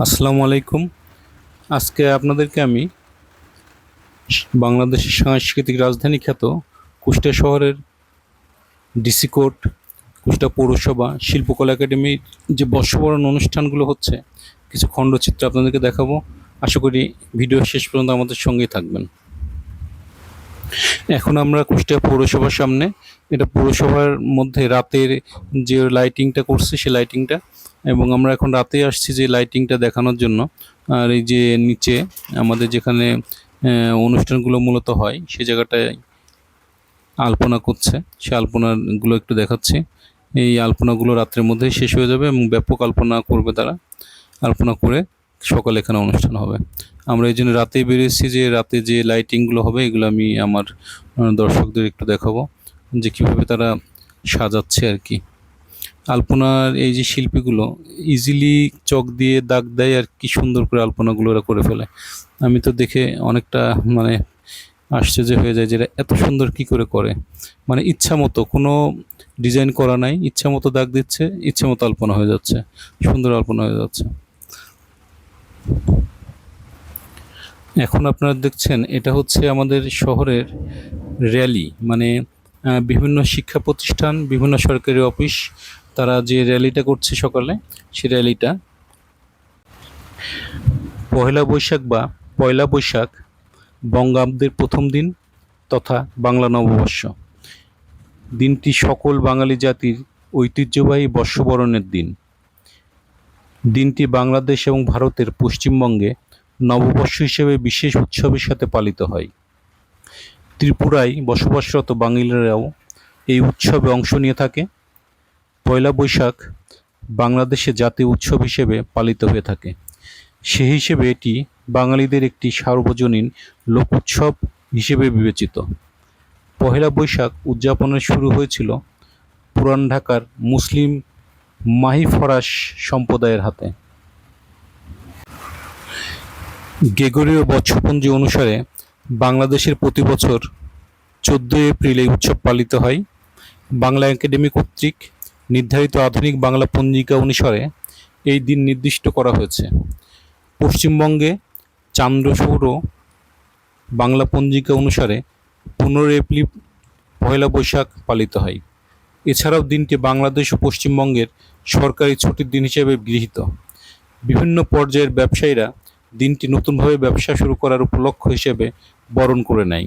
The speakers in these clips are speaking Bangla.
আসসালামু আলাইকুম। আজকে আপনাদেরকে আমি বাংলাদেশের সাংস্কৃতিক রাজধানী খ্যাত কুষ্টিয়া শহরের ডিসি কোর্ট কুষ্টিয়া পৌরসভা, শিল্পকলা একাডেমির যে বর্ষবরণ অনুষ্ঠানগুলো হচ্ছে, কিছু খণ্ডচিত্র আপনাদেরকে দেখাবো। আশা করি ভিডিও শেষ পর্যন্ত আমাদের সঙ্গেই থাকবেন। এখন আমরা কুষ্টিয়া পৌরসভার সামনে, এটা পৌরসভার মধ্যে রাতের যে লাইটিংটা করছে, সেই লাইটিংটা এবং আমরা এখন রাতে আসছি যে লাইটিংটা দেখানোর জন্য। আর এই যে নিচে আমাদের যেখানে অনুষ্ঠানগুলো মূলত হয়, সে জায়গাটায় আলপনা করছে। সে আলপনাগুলো একটু দেখাচ্ছি। এই আলপনাগুলো রাত্রের মধ্যে শেষ হয়ে যাবে এবং ব্যাপক আলপনা করবে তারা। আলপনা করে সকালে এখানে অনুষ্ঠান হবে। আমরা এই জন্য রাতেই বেরিয়েছি যে রাতে যে লাইটিংগুলো হবে, এগুলো আমি আমার দর্শকদের একটু দেখাবো। যে কীভাবে তারা সাজাচ্ছে আর কি। আলপনার এই যে শিল্পীগুলো ইজিলি চক দিয়ে দাগ দেয় আর কি সুন্দর করে আলপনাগুলো ওরা করে ফেলে। আমি তো দেখে অনেকটা মানে আশ্চর্য হয়ে যায় যেটা এত সুন্দর কি করে করে। মানে ইচ্ছা মতো, কোনো ডিজাইন করা নাই, ইচ্ছা মতো দাগ দিচ্ছে, ইচ্ছা মতো আলপনা হয়ে যাচ্ছে, সুন্দর আলপনা হয়ে যাচ্ছে। এখন আপনারা দেখছেন, এটা হচ্ছে আমাদের শহরের র্যালি মানে বিভিন্ন শিক্ষা প্রতিষ্ঠান, বিভিন্ন সরকারি অফিস তারা যে র্যালিটা করছে সকালে, সে র্যালিটা পয়লা বৈশাখ বা পয়লা বৈশাখ বঙ্গাব্দের প্রথম দিন তথা বাংলা নববর্ষ। দিনটি সকল বাঙালি জাতির ঐতিহ্যবাহী বর্ষবরণের দিন। দিনটি বাংলাদেশ এবং ভারতের পশ্চিমবঙ্গে নববর্ষ হিসেবে বিশেষ উৎসবের সাথে পালিত হয়। ত্রিপুরায় বসবাসরত বাঙালিরাও এই উৎসবে অংশ নিয়ে থাকে। পয়লা বৈশাখ বাংলাদেশে জাতীয় উৎসব হিসেবে পালিত হয়ে থাকে। সে হিসেবে এটি বাঙালিদের একটি সার্বজনীন লোক উৎসব হিসেবে বিবেচিত। পহেলা বৈশাখ উদযাপনের শুরু হয়েছিল পুরান ঢাকার মুসলিম মাহি ফরাস সম্প্রদায়ের হাতে। গেগরীয় বর্ষপঞ্জি অনুসারে বাংলাদেশের প্রতি বছর চোদ্দোই এপ্রিল এই উৎসব পালিত হয়। বাংলা একাডেমি কর্তৃক নির্ধারিত আধুনিক বাংলা পঞ্জিকা অনুসারে এই দিন নির্দিষ্ট করা হয়েছে। পশ্চিমবঙ্গে চান্দ্র সৌর বাংলা পঞ্জিকা অনুসারে পনেরো এপ্রিল পয়লা বৈশাখ পালিত হয়। এছাড়াও দিনটি বাংলাদেশ ও পশ্চিমবঙ্গের সরকারি ছুটির দিন হিসেবে গৃহীত। বিভিন্ন পর্যায়ের ব্যবসায়ীরা দিনটি নতুনভাবে ব্যবসা শুরু করার উপলক্ষ হিসেবে বরণ করে নেয়।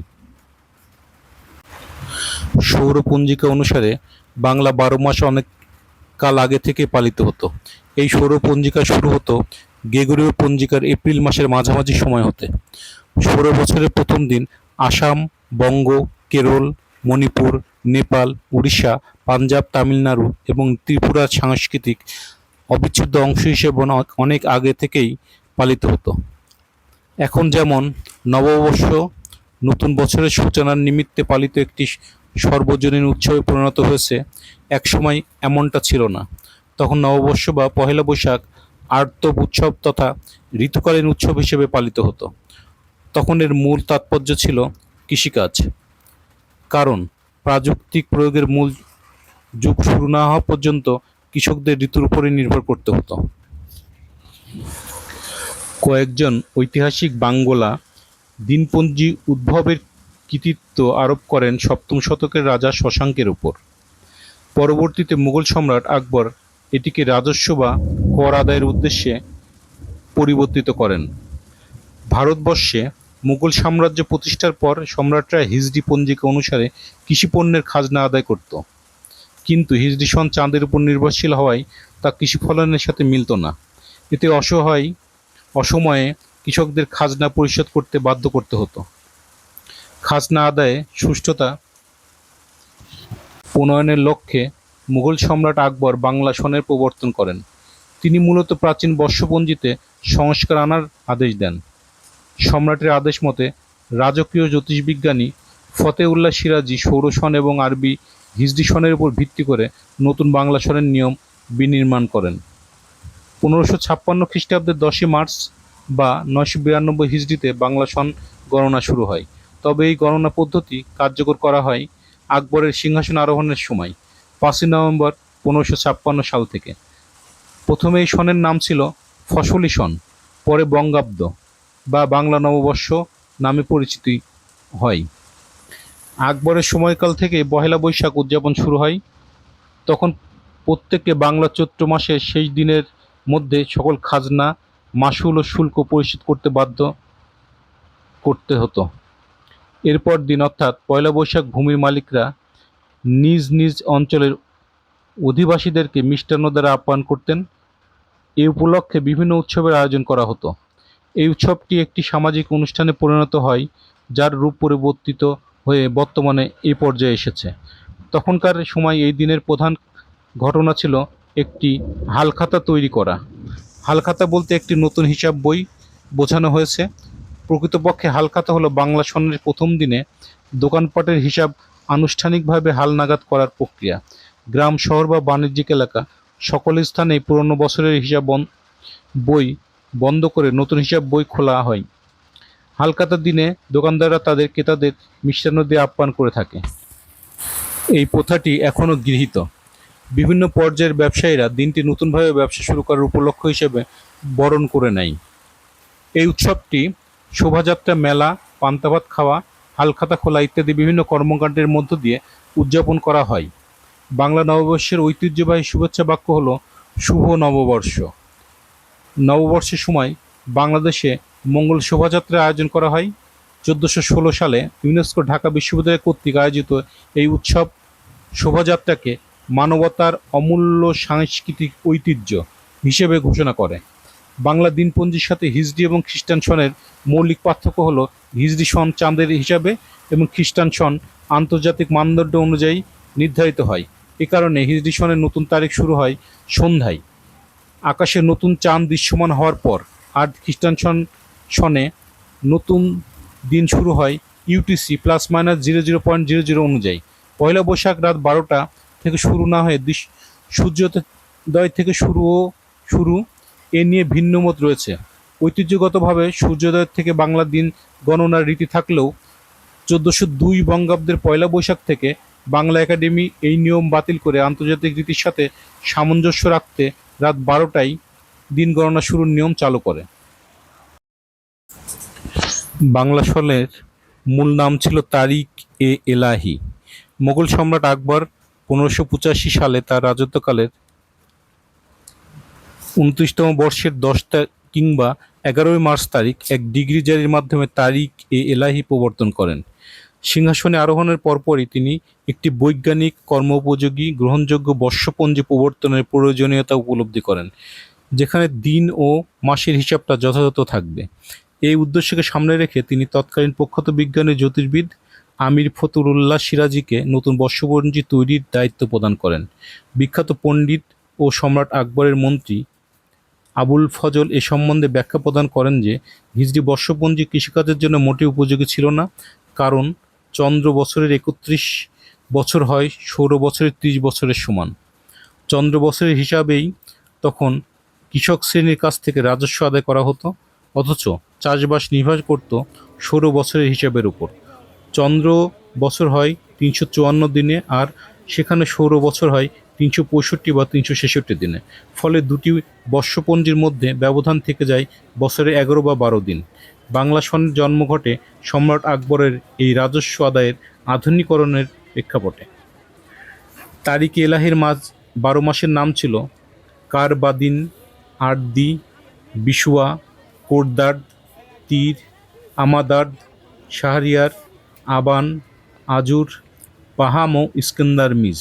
সৌর পঞ্জিকা অনুসারে বাংলা বারো মাস অনেক কাল আগে থেকে পালিত হতো। এই সৌর পঞ্জিকা শুরু হতো গেগরীয় পঞ্জিকার এপ্রিল মাসের মাঝামাঝি সময় হতে। সৌর বছরের প্রথম দিন আসাম, বঙ্গ, কেরল, মণিপুর, নেপাল, উড়িষ্যা, পাঞ্জাব, তামিলনাড়ু এবং ত্রিপুরার সাংস্কৃতিক অবিচ্ছেদ্য অংশ হিসেবে অনেক- অনেক আগে থেকেই পালিত হতো। এখন যেমন নববর্ষ নতুন বছরের সূচনার নিমিত্তে পালিত একটি সর্বজনীন উৎসবে পরিণত হয়েছে, একসময় এমনটা ছিল না। তখন নববর্ষ বা পহেলা বৈশাখ আর্ত উৎসব তথা ঋতুকালীন উৎসব হিসেবে পালিত হতো। তখন এর মূল তাৎপর্য ছিল কৃষিকাজ। কারণ প্রাযুক্তিক প্রয়োগের মূল যুগ শুরু না হওয়া পর্যন্ত কৃষকদের ঋতুর উপরে নির্ভর করতে হতো। কয়েকজন ঐতিহাসিক বাঙ্গলা দিনপঞ্জি উদ্ভবের কৃতিত্ব আরোপ করেন সপ্তম শতকের রাজা শশাঙ্কের উপর। পরবর্তীতে মুঘল সম্রাট আকবর এটিকে রাজস্ব বা কর আদায়ের উদ্দেশ্যে পরিবর্তিত করেন। ভারতবর্ষে মুঘল সাম্রাজ্য প্রতিষ্ঠার পর সম্রাটরা হিজড়ি পঞ্জিকা অনুসারে কৃষিপণ্যের খাজনা আদায় করত। কিন্তু হিজড়ি সন চাঁদের উপর নির্ভরশীল হওয়ায় তা কৃষি ফলনের সাথে মিলত না। এতে অসহায় অসময়ে কৃষকদের খাজনা পরিশোধ করতে বাধ্য করতে হতো। খাজনা আদায়ে সুষ্ঠুতা। প্রণয়নের লক্ষ্যে মুঘল সম্রাট আকবর বাংলা সনের প্রবর্তন করেন। তিনি মূলত প্রাচীন বর্ষপঞ্জিতে সংস্কার আনার আদেশ দেন। সম্রাটের আদেশ মতে রাজকীয় জ্যোতিষবিজ্ঞানী ফতেউল্লাহ সিরাজি সৌরসন এবং আরবি হিজড়ি সনের উপর ভিত্তি করে নতুন বাংলা সনের নিয়ম বিনির্মাণ করেন। পনেরোশো ছাপ্পান্ন খ্রিস্টাব্দের দশই মার্চ বা নয়শো বিরানব্বই হিজড়িতে বাংলা সন গণনা শুরু হয়। তবে এই গণনা পদ্ধতি কার্যকর করা হয় আকবরের সিংহাসন আরোহণের সময়, পাঁচই নভেম্বর পনেরোশো ছাপ্পান্ন সাল থেকে। প্রথমে এই সনের নাম ছিল ফসলি সন, পরে বঙ্গাব্দ বা বাংলা নববর্ষ নামে পরিচিতি হয়। আকবরের সময়কাল থেকে পহেলা বৈশাখ উদযাপন শুরু হয়। তখন প্রত্যেককে বাংলা চৈত্র মাসের শেষ দিনের মধ্যে সকল খাজনা, মাসুল ও শুল্ক পরিশোধ করতে বাধ্য করতে হতো। এরপর দিন অর্থাৎ পয়লা বৈশাখ ভূমির মালিকরা নিজ নিজ অঞ্চলের অধিবাসীদেরকে মিষ্টান্ন দ্বারা আপ্যায়ন করতেন। এই উপলক্ষে বিভিন্ন উৎসবের আয়োজন করা হতো। এই উৎসবটি একটি সামাজিক অনুষ্ঠানে পরিণত হয়, যার রূপ পরিবর্তিত হয়ে বর্তমানে এই পর্যায়ে এসেছে। তখনকার সময় এই দিনের প্রধান ঘটনা ছিল একটি হালখাতা তৈরি করা। হালখাতা বলতে একটি নতুন হিসাব বই বোঝানো হয়েছে। প্রকৃতপক্ষে হালখাতা হলো বাংলা সনের প্রথম দিনে দোকানপাটের হিসাব আনুষ্ঠানিকভাবে হালনাগাদ করার প্রক্রিয়া। গ্রাম, শহর বা বাণিজ্যিক এলাকা সকল স্থানেই পুরনো বছরের হিসাব বই বন্ধ করে নতুন হিসাব বই খোলা হয়। হালখাতার দিনে দোকানদাররা তাদের ক্রেতাদের মিষ্টান্ন দিয়ে আপ্যায়ন করে থাকে। এই প্রথাটি এখনও গৃহীত। বিভিন্ন পর্যায়ের ব্যবসায়ীরা দিনটি নতুনভাবে ব্যবসা শুরু করার উপলক্ষ হিসেবে বরণ করে নেয়। এই উৎসবটি শোভাযাত্রা, মেলা পান্তাভাত খাওয়া, হালখাতা খোলা ইত্যাদি বিভিন্ন কর্মকাণ্ডের মধ্য দিয়ে উদযাপন করা হয়। বাংলা নববর্ষের ঐতিহ্যবাহী শুভেচ্ছা বাক্য হলো শুভ নববর্ষ। নববর্ষের সময় বাংলাদেশে মঙ্গল শোভাযাত্রার আয়োজন করা হয়। চোদ্দোশো ষোলো সালে ইউনেস্কো ঢাকা বিশ্ববিদ্যালয় কর্তৃক আয়োজিত এই উৎসব শোভাযাত্রাকে মানবতার অমূল্য সাংস্কৃতিক ঐতিহ্য হিসেবে ঘোষণা করে। বাংলা দিনপঞ্জির সাথে হিজড়ি এবং খ্রিস্টান সনের মৌলিক পার্থক্য হলো হিজড়ি সন চাঁদের হিসাবে এবং খ্রিস্টান সন আন্তর্জাতিক মানদণ্ড অনুযায়ী নির্ধারিত হয়। এ কারণে হিজড়ি সনের নতুন তারিখ শুরু হয় সন্ধ্যায়। আকাশে নতুন চাঁদ দৃশ্যমান হওয়ার পর আর খ্রিস্টান সন, সনে নতুন দিন শুরু হয় UTC plus minus zero zero point zero zero অনুযায়ী। পয়লা বৈশাখ রাত বারোটা থেকে শুরু না হয়ে সূর্যোদয় থেকে শুরুও শুরু এ নিয়ে ভিন্ন মত রয়েছে। ঐতিহ্যগতভাবে সূর্যোদয় থেকে বাংলা দিন গণনার রীতি থাকলেও চোদ্দোশো দুই বঙ্গাব্দের পয়লা বৈশাখ থেকে বাংলা একাডেমি এই নিয়ম বাতিল করে আন্তর্জাতিক রীতির সাথে সামঞ্জস্য রাখতে রাত বারোটায় দিন গণনা শুরুর নিয়ম চালু করে। বাংলা সলের মূল নাম ছিল তারিক এ এলাহি। মোগল সম্রাট আকবর পনেরোশো সালে তার রাজত্বকালের উনত্রিশতম বর্ষের দশ তা- কিংবা এগারোই মার্চ তারিখ এক ডিগ্রি জারির মাধ্যমে তারিখ এ এলাহি প্রবর্তন করেন। সিংহাসনে আরোহণের পরপরই তিনি একটি বৈজ্ঞানিক, কর্মোপযোগী, গ্রহণযোগ্য বর্ষপঞ্জি প্রবর্তনের প্রয়োজনীয়তা উপলব্ধি করেন, যেখানে দিন ও মাসের হিসাবটা যথাযথ থাকবে। এই উদ্দেশ্যকে সামনে রেখে তিনি তৎকালীন প্রখ্যাত বিজ্ঞানী জ্যোতির্বিদ আমির ফতুরুল্লাহ সিরাজিকে নতুন বর্ষপঞ্জি তৈরির দায়িত্ব প্রদান করেন। বিখ্যাত পণ্ডিত ও সম্রাট আকবরের মন্ত্রী আবুল ফজল এ সম্বন্ধে ব্যাখ্যা প্রদান করেন যে, হিজড়ি বর্ষপঞ্জি কৃষিকাজের জন্য মোটেই উপযোগী ছিল না। কারণ, চন্দ্র বছরের একত্রিশ বছর হয়, সৌর বছরের ত্রিশ বছরের সমান। চন্দ্র বছরের হিসাবেই তখন কৃষক শ্রেণির কাছ থেকে রাজস্ব আদায় করা হতো, অথচ চাষবাস নির্ভর করত সৌর বছরের হিসাবের উপর। চন্দ্র বছর হয় তিনশো চুয়ান্ন দিনে আর সেখানে সৌর বছর হয় তিনশো পঁয়ষট্টি বা তিনশো ছেষট্টি দিনে। ফলে দুটি বর্ষপঞ্জির মধ্যে ব্যবধান থেকে যায় বছরে এগারো বা বারো দিন। বাংলা সনের জন্ম ঘটে সম্রাট আকবরের এই রাজস্ব আদায়ের আধুনিকরণের প্রেক্ষাপটে। তারিক এলাহির মাঝ বারো মাসের নাম ছিল কারবাদিন, আরদি, বিশুয়া কোরদার্দ তীর আমাদার্দ শাহরিয়ার, আবান, আজুর পাহাম ও ইস্কন্দার মিজ।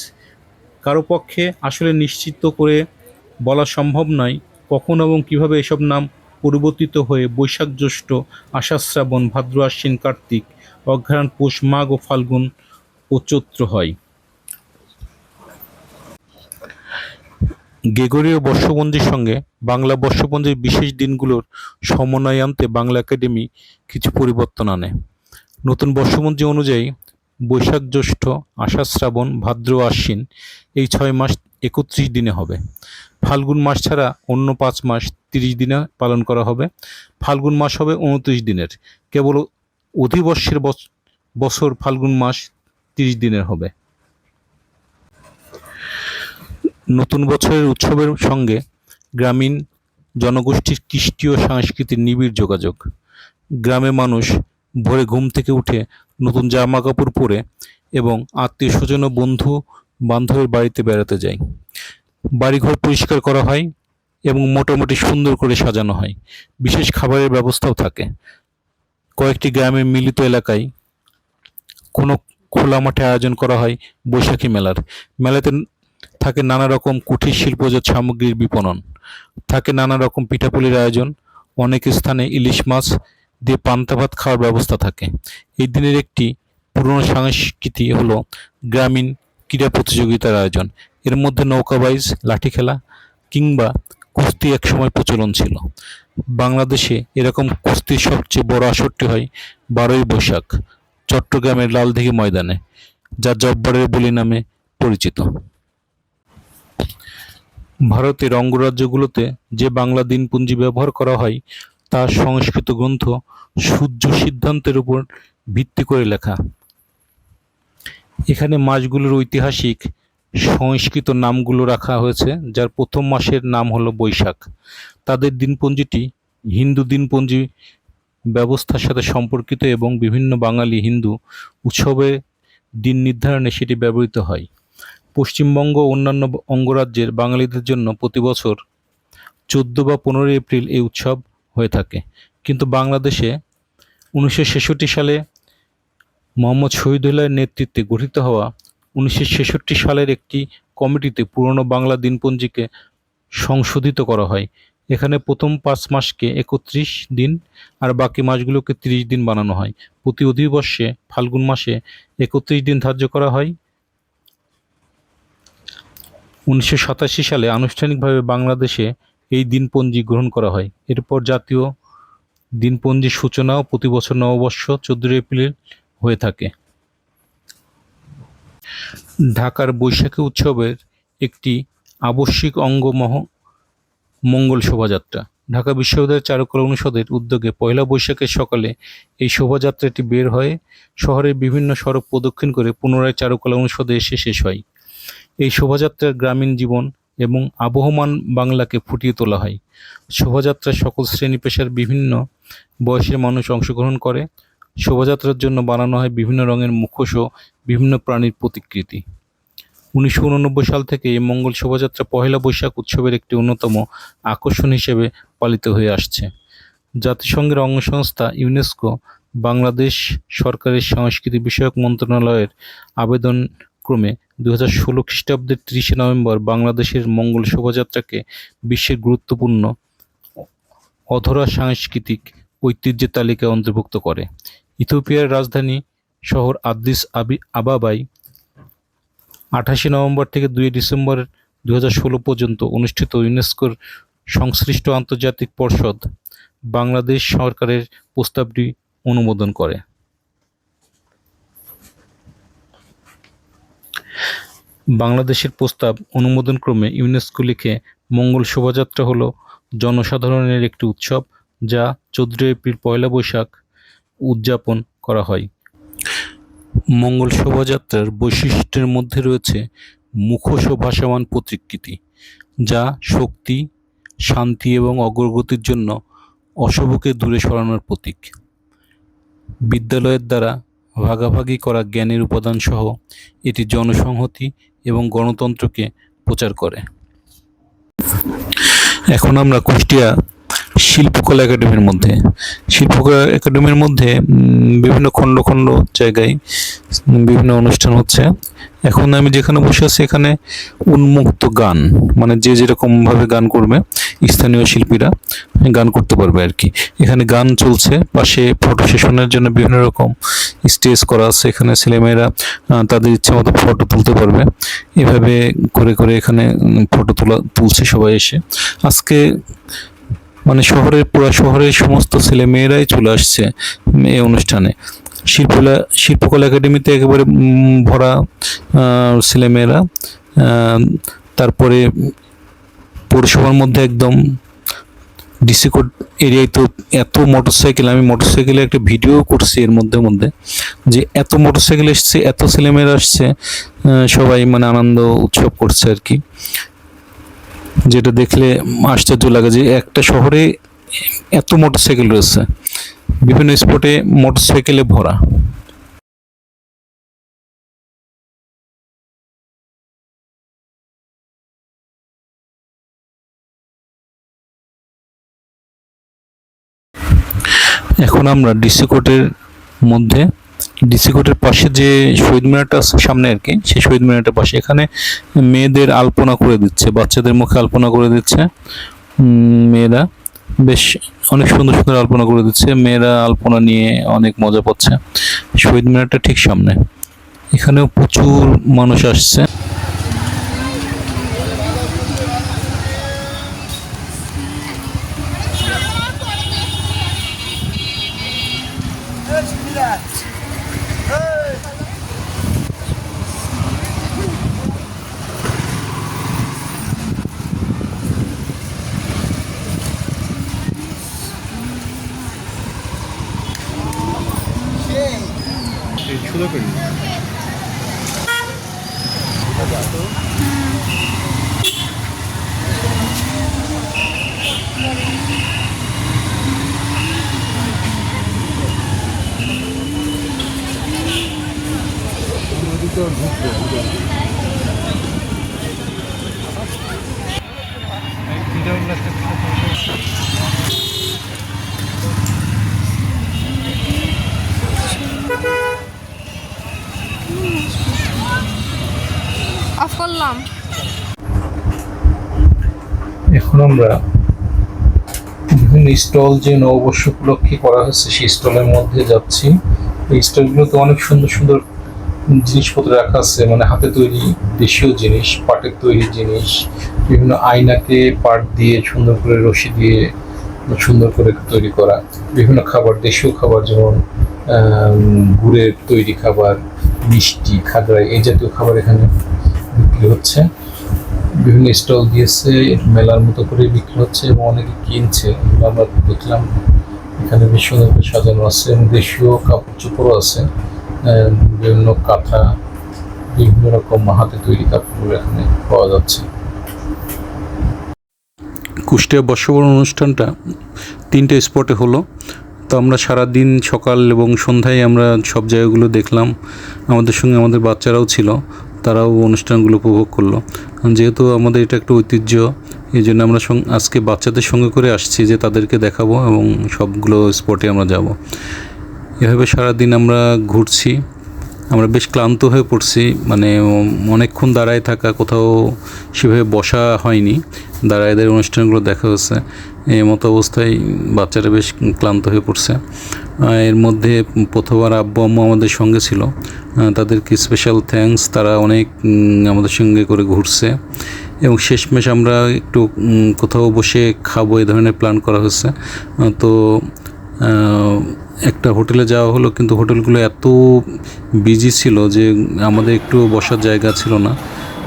কারও পক্ষে আসলে নিশ্চিত করে বলা সম্ভব নয় কখন এবং কীভাবে এসব নাম পরিবর্তিত হয়ে বৈশাখ জ্যৈষ্ঠ আষাঢ় শ্রাবণ ভাদ্র আশ্বিন, কার্তিক, অঘ্রাণ, পৌষ, মাঘ ও ফাল্গুন ও চৈত্র হয়। গেগরীয় বর্ষপঞ্জির সঙ্গে বাংলা বর্ষপঞ্জির বিশেষ দিনগুলোর সমন্বয় আনতে বাংলা একাডেমি কিছু পরিবর্তন আনে। নতুন বর্ষপঞ্জি অনুযায়ী বৈশাখ জ্যৈষ্ঠ আষাঢ় শ্রাবণ ভাদ্র, আশ্বিন এই ছয় মাস একত্রিশ দিনে হবে। ফাল্গুন মাস ছাড়া অন্য পাঁচ মাস তিরিশ দিনে পালন করা হবে। ফাল্গুন মাস হবে উনত্রিশ দিনের। কেবল অধিবর্ষের বছ- বছর ফাল্গুন মাস তিরিশ দিনের হবে। নতুন বছরের উৎসবের সঙ্গে গ্রামীণ জনগোষ্ঠীর কৃষ্টি ও সাংস্কৃতিক নিবিড় যোগাযোগ। গ্রামে মানুষ ভোরে ঘুম থেকে উঠে নতুন জামা কাপড় পরে এবং আত্মীয় স্বজন ও বন্ধু বান্ধবের বাড়িতে বেড়াতে যায় বাড়িঘর পরিষ্কার করা হয় এবং মোটামুটি সুন্দর করে সাজানো হয়। বিশেষ খাবারের ব্যবস্থাও থাকে। কয়েকটি গ্রামের মিলিত এলাকায় কোনো খোলা মাঠে আয়োজন করা হয় বৈশাখী মেলার। মেলাতে থাকে নানা রকম কুটির শিল্পজাত সামগ্রীর বিপণন। থাকে নানা রকম পিঠাপুলির আয়োজন। অনেক স্থানে ইলিশ মাছ দিয়ে পান্তা ভাত খাওয়ার ব্যবস্থা থাকে। এই দিনের একটি পুরনো সংস্কৃতি হলো গ্রামীণ ক্রীড়া প্রতিযোগিতার আয়োজন। এর মধ্যে নৌকাবাইজ লাঠি খেলা কিংবা কুস্তি একসময় প্রচলন ছিল। বাংলাদেশে এরকম কুস্তির সবচেয়ে বড় আসরটি হয় বারোই বৈশাখ, চট্টগ্রামের লালদিঘি ময়দানে, যা জব্বারের বলি নামে পরিচিত। ভারতের অঙ্গরাজ্যগুলোতে যে বাংলা দিনপুঞ্জি ব্যবহার করা হয় তা সংস্কৃত গ্রন্থ সূর্য সিদ্ধান্তের উপর ভিত্তি করে লেখা। এখানে মাসগুলোর ঐতিহাসিক সংস্কৃত নামগুলো রাখা হয়েছে, যার প্রথম মাসের নাম হলো বৈশাখ। তাদের দিনপঞ্জিটি হিন্দু দিনপঞ্জি ব্যবস্থার সাথে সম্পর্কিত এবং বিভিন্ন বাঙালি হিন্দু উৎসবে দিন নির্ধারণে সেটি ব্যবহৃত হয়। পশ্চিমবঙ্গ অন্যান্য অঙ্গরাজ্যের বাঙালিদের জন্য প্রতি বছর চোদ্দ বা পনেরোই এপ্রিল এই উৎসব হয়ে থাকে। কিন্তু বাংলাদেশে উনিশশো ছেষট্টি সালে মোহাম্মদ শহীদুল্লাহের নেতৃত্বে গঠিত হওয়া উনিশশো ছেষট্টি সালের একটি কমিটিতে পুরনো বাংলা দিনপঞ্জিকে সংশোধিত করা হয়। এখানে প্রথম পাঁচ মাসকে একত্রিশ দিন আর বাকি মাসগুলোকে তিরিশ দিন বানানো হয়। প্রতি অধিবর্ষে ফাল্গুন মাসে একত্রিশ দিন ধার্য করা হয়। উনিশশো সাতাশি সালে আনুষ্ঠানিকভাবে বাংলাদেশে এই দিনপঞ্জি গ্রহণ করা হয়। এরপর জাতীয় দিনপঞ্জির সূচনাও প্রতি বছর নববর্ষ, চোদ্দোই এপ্রিল হয়ে থাকে। ঢাকার বৈশাখী উৎসবের একটি আবশ্যিক অঙ্গ মহ মঙ্গল শোভাযাত্রা। ঢাকা বিশ্ববিদ্যালয়ের চারুকলা অনুষদের উদ্যোগে পয়লা বৈশাখের সকালে এই শোভাযাত্রাটি বের হয়ে। শহরের বিভিন্ন সড়ক প্রদক্ষিণ করে পুনরায় চারুকলা অনুষদে এসে শেষ হয়। এই শোভাযাত্রার গ্রামীণ জীবন এবং আবহমান বাংলাকে ফুটিয়ে তোলা হয়। শোভাযাত্রায় সকল শ্রেণি পেশার বিভিন্ন বয়সের মানুষ অংশগ্রহণ করে। শোভাযাত্রার জন্য বানানো হয় বিভিন্ন রঙের মুখোশ ও বিভিন্ন প্রাণীর প্রতিকৃতি। উনিশশো উননব্বই সাল থেকে এই মঙ্গল শোভাযাত্রা পহেলা বৈশাখ উৎসবের একটি অন্যতম আকর্ষণ হিসেবে পালিত হয়ে আসছে। জাতিসংঘের অঙ্গসংস্থা ইউনেস্কো বাংলাদেশ সরকারের সংস্কৃতি বিষয়ক মন্ত্রণালয়ের আবেদন ক্রমে দু হাজার ষোলো খ্রিস্টাব্দের তিরিশে নভেম্বর বাংলাদেশের মঙ্গল শোভাযাত্রাকে বিশ্বের গুরুত্বপূর্ণ অধরা সাংস্কৃতিক ঐতিহ্যের তালিকায় অন্তর্ভুক্ত করে। ইথিওপিয়ার রাজধানী শহর আদ্দিস আবি আবাবাই আঠাশে নভেম্বর থেকে দুই ডিসেম্বর দু হাজার ষোলো পর্যন্ত অনুষ্ঠিত ইউনেস্কোর সংশ্লিষ্ট আন্তর্জাতিক পর্ষদ বাংলাদেশ সরকারের প্রস্তাবটি অনুমোদন করে। বাংলাদেশের প্রস্তাব অনুমোদনক্রমে ইউনেস্কো লিখে মঙ্গল শোভাযাত্রা হলো জনসাধারণের একটি উৎসব যা চোদ্দোই এপ্রিল পয়লা বৈশাখ উদযাপন করা হয়। মঙ্গল শোভাযাত্রার বৈশিষ্ট্যের মধ্যে রয়েছে মুখোশ ভাসমান প্রতিকৃতি, যা শক্তি, শান্তি এবং অগ্রগতির জন্য অশুভকে দূরে সরানোর প্রতীক। বিদ্যালয়ের দ্বারা ভাগাভাগি করা জ্ঞানের উপাদানসহ এটি জনসংহতি এবং গণতন্ত্রকে প্রচার করে। এখন আমরা কুষ্টিয়া শিল্পকলা একাডেমির মধ্যে। শিল্পকলা একাডেমির মধ্যে বিভিন্ন খণ্ড খণ্ড জায়গায় বিভিন্ন অনুষ্ঠান হচ্ছে। এখন আমি যেখানে বসে আছি এখানে উন্মুক্ত গান মানে যে যেরকমভাবে গান করবে, স্থানীয় শিল্পীরা গান করতে পারবে আর কি। এখানে গান চলছে, পাশে ফটো সেশনের জন্য বিভিন্ন রকম স্টেজ করা আছে। এখানে ছেলেমেয়েরা তাদের ইচ্ছে মতো ফটো তুলতে পারবে। এভাবে করে করে এখানে ফটো তোলা, তুলছে সবাই এসে। আজকে মানে শহরের পুরো শহরের সমস্ত ছেলে মেয়েরাই চলে আসছে এই অনুষ্ঠানে। শিল্পকলা শিল্পকলা একাডেমিতে একেবারে ভরা ছেলেমেয়েরা তারপরে পৌরসভার মধ্যে একদম ডিসি কোড এরিয়ায় তো এত মোটরসাইকেল, আমি মোটরসাইকেলে একটা ভিডিও করছি এর মধ্যে মধ্যে, যে এত মোটরসাইকেল এসছে, এত ছেলেমেয়েরা আসছে সবাই মানে আনন্দ উৎসব করছে আর কি। যেটা দেখলে আশ্চর্য লাগে যে একটা শহরে এত মোটরসাইকেল রয়েছে। বিভিন্ন স্পটে মোটরসাইকেলে ভরা। এখন আমরা ডিসি কোর্টের মধ্যে ডিসি কোর্টের পাশে যে শহীদ মিনারটা আছে সামনে আর কি, সেই শহীদ মিনারটার পাশে। এখানে মেয়েদের আলপনা করে দিচ্ছে, বাচ্চাদের মুখে আলপনা করে দিচ্ছে মেয়েরা। বেশ অনেক সুন্দর সুন্দর আলপনা করে দিচ্ছে, মেয়েরা আলপনা নিয়ে অনেক মজা পাচ্ছে। শহীদ মিনারটা ঠিক সামনে। এখানেও প্রচুর মানুষ আসছে। করলাম এখন আমরা বিভিন্ন স্টল যে নববর্ষ উপলক্ষে করা হয়েছে সেই স্টলের মধ্যে যাচ্ছি। এই স্টলগুলোতে অনেক সুন্দর সুন্দর জিনিসপত্র রাখা আছে মানে হাতে তৈরি দেশীয় জিনিস, পাটের তৈরি জিনিস, বিভিন্ন আয়নাকে পাট দিয়ে সুন্দর করে রশি দিয়ে সুন্দর করে তৈরি করা। বিভিন্ন খাবার, দেশীয় খাবার যেমন গুড়ের তৈরি খাবার, মিষ্টি খাগড়া এই জাতীয় খাবার এখানে বিক্রি হচ্ছে। বিভিন্ন স্টল দিয়েছে, মেলার মতো করে বিক্রি হচ্ছে এবং অনেকে কিনছে। আমরা দেখলাম। এখানে বেশ সুন্দর সাজানো আছে এবং দেশীয় কাপড় চোপড়ও আছে। বিভিন্ন কাঁথা, বিভিন্ন রকম হাতে তৈরি কাপড়গুলো এখানে পাওয়া যাচ্ছে। কুষ্টিয়া বর্ষবরণ অনুষ্ঠানটা তিনটে স্পটে হলো। তো আমরা সারা দিন সকাল এবং সন্ধ্যায় আমরা সব জায়গাগুলো দেখলাম। আমাদের সঙ্গে আমাদের বাচ্চারাও ছিল। তারাও অনুষ্ঠানগুলো উপভোগ করল। যেহেতু আমাদের এটা একটা ঐতিহ্য, এই জন্য আমরা আজকে বাচ্চাদের সঙ্গে করে আসছি যে তাদেরকে দেখাবো এবং সবগুলো স্পটে আমরা যাব। এভাবে সারাদিন আমরা ঘুরছি। আমরা বেশ ক্লান্ত হয়ে পড়ছি মানে অনেকক্ষণ দাঁড়ায় থাকা কোথাও সেভাবে বসা হয়নি। দাঁড়ায় দাঁড়িয়ে অনুষ্ঠানগুলো দেখা হচ্ছে। এই মতো অবস্থায় বাচ্চারা বেশ ক্লান্ত হয়ে পড়ছে। এর মধ্যে প্রথমবার আব্বু আম্মু আমাদের সঙ্গে ছিল। তাদেরকে স্পেশাল থ্যাঙ্কস তারা অনেক আমাদের সঙ্গে করে ঘুরছে। এবং শেষমেশ আমরা একটু কোথাও বসে খাব এই ধরনের প্ল্যান করা হয়েছে তো একটা হোটেলে যাওয়া হলো, কিন্তু হোটেলগুলো এত বিজি ছিল যে আমাদের একটু বসার জায়গা ছিল না।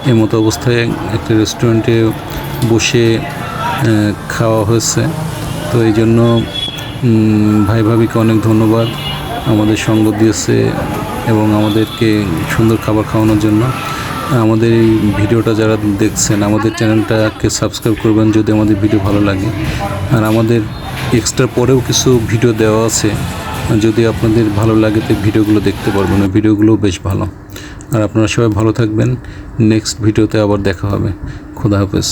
এই মতো অবস্থায় একটা রেস্টুরেন্টে বসে খাওয়া হয়েছে। তো এই জন্য ভাই ভাবিকে অনেক ধন্যবাদ। আমাদের সঙ্গ দিয়েছে এবং আমাদেরকে সুন্দর খাবার খাওয়ানোর জন্য। আমাদের এই ভিডিওটা যারা দেখছেন, আমাদের চ্যানেলটাকে সাবস্ক্রাইব করবেন যদি আমাদের ভিডিও ভালো লাগে। আর আমাদের এক্সট্রা পরেও কিছু ভিডিও দেওয়া আছে। যদি আপনাদের ভালো লাগে তো ভিডিওগুলো দেখতে পারবেন না ভিডিওগুলো বেশ ভালো। আর আপনারা সবাই ভালো থাকবেন, নেক্সট ভিডিওতে আবার দেখা হবে। খোদা হাফেজ।